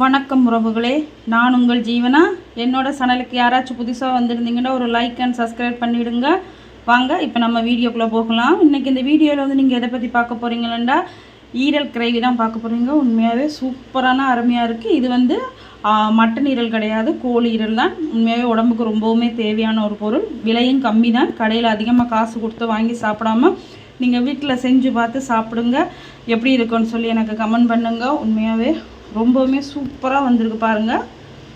வணக்கம் உறவுகளே. நான் உங்கள் ஜீவனா? என்னோடய சேனலுக்கு யாராச்சும் புதுசாக வந்திருந்தீங்கன்னா ஒரு லைக் அண்ட் சப்ஸ்கிரைப் பண்ணிவிடுங்க வாங்க இப்போ நம்ம வீடியோக்குள்ளே போகலாம். இன்றைக்கி இந்த வீடியோவில் வந்து நீங்கள் எதை பற்றி பார்க்க போகிறீங்களா ஈரல் கிரேவி தான் பார்க்க போகிறீங்க உண்மையாகவே சூப்பரான அருமையாக இருக்குது இது வந்து மட்டன் ஈரல் கிடையாது. கோழி ஈரல் தான். உண்மையாகவே உடம்புக்கு ரொம்பவுமே தேவையான ஒரு பொருள். விலையும் கம்மி தான். கடையில் அதிகமாக காசு கொடுத்து வாங்கி சாப்பிடாம நீங்கள் வீட்டில் செஞ்சு பார்த்து சாப்பிடுங்க. எப்படி இருக்குன்னு சொல்லி எனக்கு கமெண்ட் பண்ணுங்க. உண்மையாகவே ரொம்பவுமே சூப்பராக வந்திருக்கு பாருங்கள்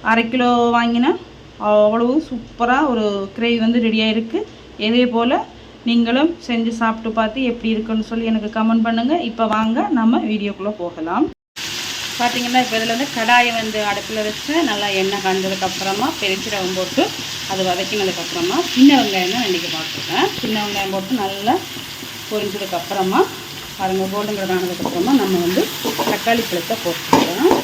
அரை கிலோ வாங்கினேன் அவ்வளவு சூப்பராக ஒரு கிரேவி வந்து ரெடியாக இருக்குது இதே போல் நீங்களும் செஞ்சு சாப்பிட்டு பார்த்து எப்படி இருக்குன்னு சொல்லி எனக்கு கமெண்ட் பண்ணுங்கள் இப்போ வாங்க நம்ம வீடியோக்குள்ளே போகலாம். பார்த்தீங்கன்னா இப்போ இதில் வந்து கடாயை வந்து அடுப்பில் வச்சு நல்லா எண்ணெய் காஞ்சதுக்கப்புறமா பெருச்சிரகம் போட்டு அது வதக்கினதுக்கப்புறமா சின்ன வெங்காயம் தான் இன்றைக்கி பார்த்துருக்கேன் சின்ன வெங்காயம் போட்டு நல்லா பொரிஞ்சதுக்கப்புறமா அதுங்க கோல்டன் கலர் ஆனதுக்கப்புறமா நம்ம வந்து தக்காளி பழத்தை போட்டுக்கலாம்.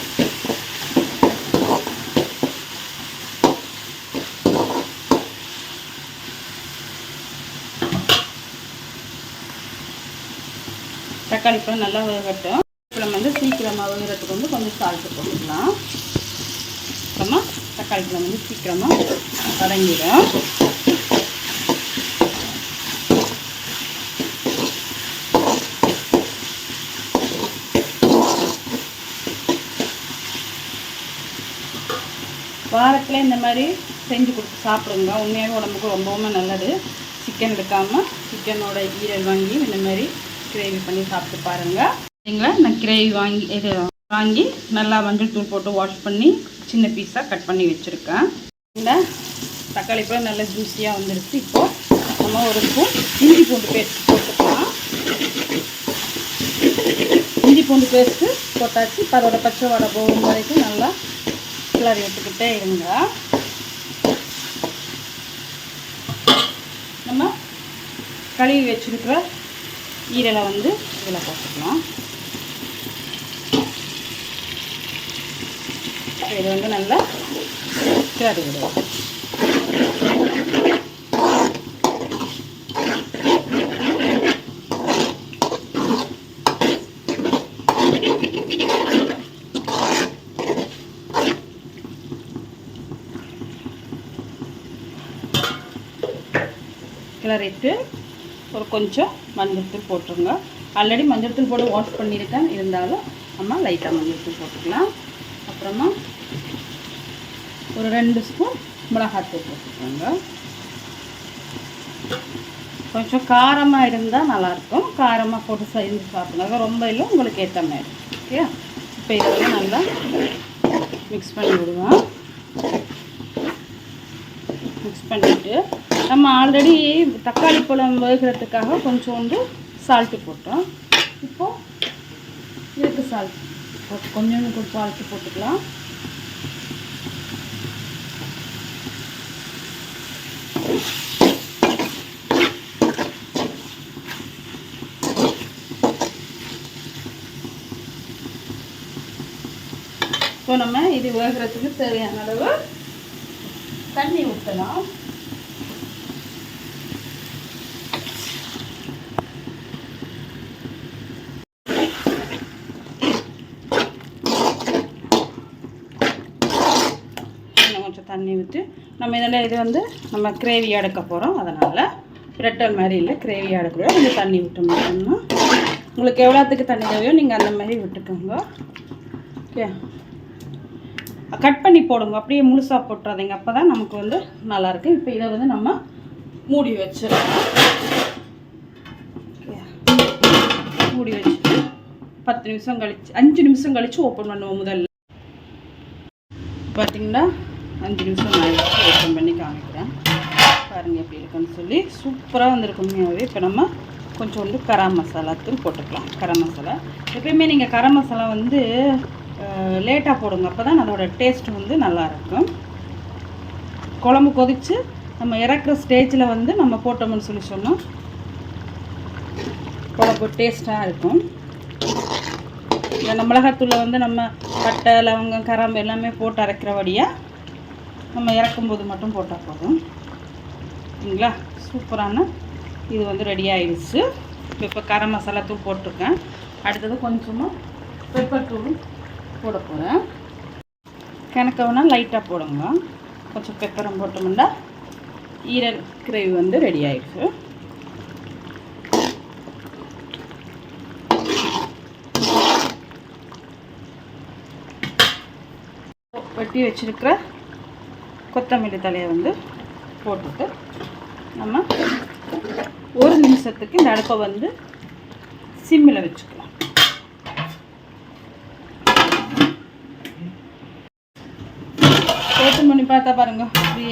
தக்காளி பழம் நல்லா வேகட்டும் பழம் வந்து சீக்கிரமாக வேகிறதுக்கு வந்து கொஞ்சம் சால்ட்டு போட்டுக்கலாம். அப்புறமா தக்காளி பழம் வந்து சீக்கிரமாக வதங்கிடும். வாரத்தில் இந்த மாதிரி செஞ்சு கொடுத்து சாப்பிடுங்க. உண்மையாகவே உடம்புக்கு ரொம்பவுமே நல்லது. சிக்கன் எடுக்காமல் சிக்கனோட ஈரல் வாங்கி இந்த மாதிரி கிரேவி பண்ணி சாப்பிட்டு பாருங்கள் சரிங்களா நான் கிரேவி வாங்கி இது வாங்கி நல்லா மஞ்சள் தூள் போட்டு வாஷ் பண்ணி சின்ன பீஸாக கட் பண்ணி வச்சுருக்கேன். இந்த தக்காளி பழம் நல்லா ஜூஸியாக வந்துருச்சு இப்போது நம்ம ஒரு ஸ்பூன் இஞ்சி பூண்டு பேஸ்ட் போட்டுக்கலாம். இஞ்சி பூண்டு பேஸ்ட்டு போட்டாச்சு. இப்போ அதோட பச்சை வடை போகும் வரைக்கும் நல்லா கிளறி விட்டுக்கிட்டே இருங்க. நம்ம கழுவி வச்சுருக்கிற ஈரலை வந்து இதில் போட்டுக்கலாம். இது வந்து நல்லா கிளறி விடுவோம் கிளறிட்டு ஒரு கொஞ்சம் மஞ்சள்தூள் போட்டுருங்க. ஆல்ரெடி மஞ்சள்தூள் போட்டு வாஷ் பண்ணியிருக்கேன். இருந்தாலும் நம்ம லைட்டாக மஞ்சள்தூள் போட்டுக்கலாம். அப்புறமா ஒரு ரெண்டு ஸ்பூன் மிளகாத்தூள் போட்டுக்கோங்க. கொஞ்சம் காரமாக இருந்தால் நல்லாயிருக்கும். காரமாக போட்டு செஞ்சு சாப்பிடுங்க ரொம்ப இல்லை உங்களுக்கு ஏற்ற மாதிரி. ஓகே இப்போ இதெல்லாம் நல்லா மிக்ஸ் பண்ணி விடுவோம். மிக்ஸ் பண்ணிவிட்டு நம்ம ஆல்ரெடி தக்காளி பழம் வேகிறதுக்காக கொஞ்சோண்டு சால்ட்டு போட்டோம். இப்போது இதுக்கு சால்ட் போட்டு கொஞ்சோண்டு சால்ட்டு போட்டுக்கலாம். இப்போ நம்ம இது வேகிறதுக்கு தேவையான அளவு தண்ணி ஊற்றலாம் கொஞ்சம் தண்ணி ஊற்றி நம்ம இதில் இது வந்து நம்ம கிரேவி எடுக்க போகிறோம் அதனால் பிரட்டல் மாதிரி இல்லை கிரேவி எடுக்கிறோம் கொஞ்சம் தண்ணி விட்டு மாட்டோம்னா உங்களுக்கு எவ்வளோத்துக்கு தண்ணி தேவையோ நீங்கள் அந்த மாதிரி விட்டுக்கோங்க. ஓகே? கட் பண்ணி போடுங்க. அப்படியே முழுசாக போட்டுறாதீங்க. அப்போ தான் நமக்கு வந்து நல்லாயிருக்கு. இப்போ இதை வந்து நம்ம மூடி வச்சிடலாம். மூடி வச்சுட்டு பத்து நிமிஷம் கழிச்சு அஞ்சு நிமிஷம் கழிச்சு ஓப்பன் பண்ணுவோம் முதல்ல. பார்த்தீங்கன்னா அஞ்சு நிமிஷம் ஆயிடுச்சு. ஓப்பன் பண்ணி காமிக்கிறேன். பாருங்கள் எப்படி இருக்குன்னு சொல்லி. சூப்பராக வந்திருக்கு உண்மையாகவே இப்போ நம்ம கொஞ்சோண்டு கரம் மசாலா தூள் போட்டுக்கலாம். கரம் மசாலா. எப்பயுமே நீங்கள் கரம் மசாலா வந்து லேட்டாக போடுங்க. அப்போ தான் அதோட டேஸ்ட் வந்து நல்லாயிருக்கும் குழம்பு கொதித்து நம்ம இறக்குற ஸ்டேஜில் வந்து நம்ம போட்டோம்னு சொல்லி சொன்னோம். குழம்பு டேஸ்ட்டாக இருக்கும். இந்த மிளகாத்தூளை வந்து நம்ம பட்டை லவங்கம் கராம்பு எல்லாமே போட்டு அரைக்கிறபடியாக நம்ம இறக்கும்போது மட்டும் போட்டால் போதும். சரிங்களா? சூப்பரான இது வந்து ரெடி ஆயிடுச்சு. இப்போ கரம் மசாலா தூள் போட்டிருக்கேன். அடுத்தது கொஞ்சமாக பெப்பர் தூள். போட போகிறேன் கிணக்கவுனா லைட்டாக போடுங்க. கொஞ்சம் பெப்பரம் போட்டோம்னா ஈரல் கிரேவி வந்து ரெடி ஆயிடுச்சு. வெட்டி வச்சிருக்கிற கொத்தமல்லி தலையை வந்து போட்டுட்டு நம்ம ஒரு நிமிஷத்துக்கு இந்த அடுப்பை வந்து சிம்மில் வச்சுக்கலாம் ஓப்பன் பண்ணி பார்த்தா பாருங்க. இப்படி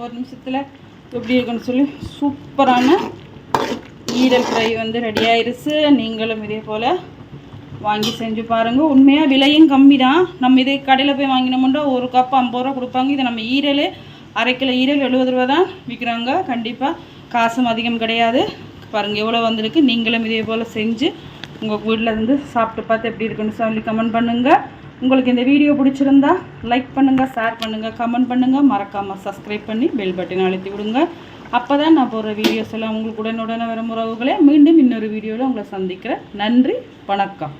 ஒரு நிமிஷத்தில் எப்படி இருக்குன்னு சொல்லி சூப்பரான ஈரல் ஃப்ரை வந்து ரெடி ஆயிருச்சு. நீங்களும் இதே போல் வாங்கி செஞ்சு பாருங்கள் உண்மையாக விலையும் கம்மி தான் நம்ம இதே கடையில் போய் வாங்கினோம்னா ஒரு கப் ஐம்பது ரூபா கொடுப்பாங்க. இதை நம்ம ஈரல் அரை கிலோ ஈரல் எழுபது ரூபா தான் விற்கிறாங்க கண்டிப்பாக காசும் அதிகம் கிடையாது. பாருங்கள் எவ்வளோ வந்திருக்கு. நீங்களும் இதே போல் செஞ்சு உங்கள் வீட்டில் இருந்து சாப்பிட்டு பார்த்து எப்படி இருக்குன்னு சொல்லி கமெண்ட் பண்ணுங்கள் உங்களுக்கு இந்த வீடியோ பிடிச்சிருந்தா லைக் பண்ணுங்கள் ஷேர் பண்ணுங்கள் கமெண்ட் பண்ணுங்கள் மறக்காமல் சப்ஸ்கிரைப் பண்ணி பெல் பட்டன் அழுத்தி விடுங்க. அப்போ தான் நான் போகிற வீடியோஸ் எல்லாம் உங்களுக்கு உடனுடனே வரும் உறவுகளே. மீண்டும் இன்னொரு வீடியோவில் உங்களை சந்திக்கிறேன். நன்றி வணக்கம்.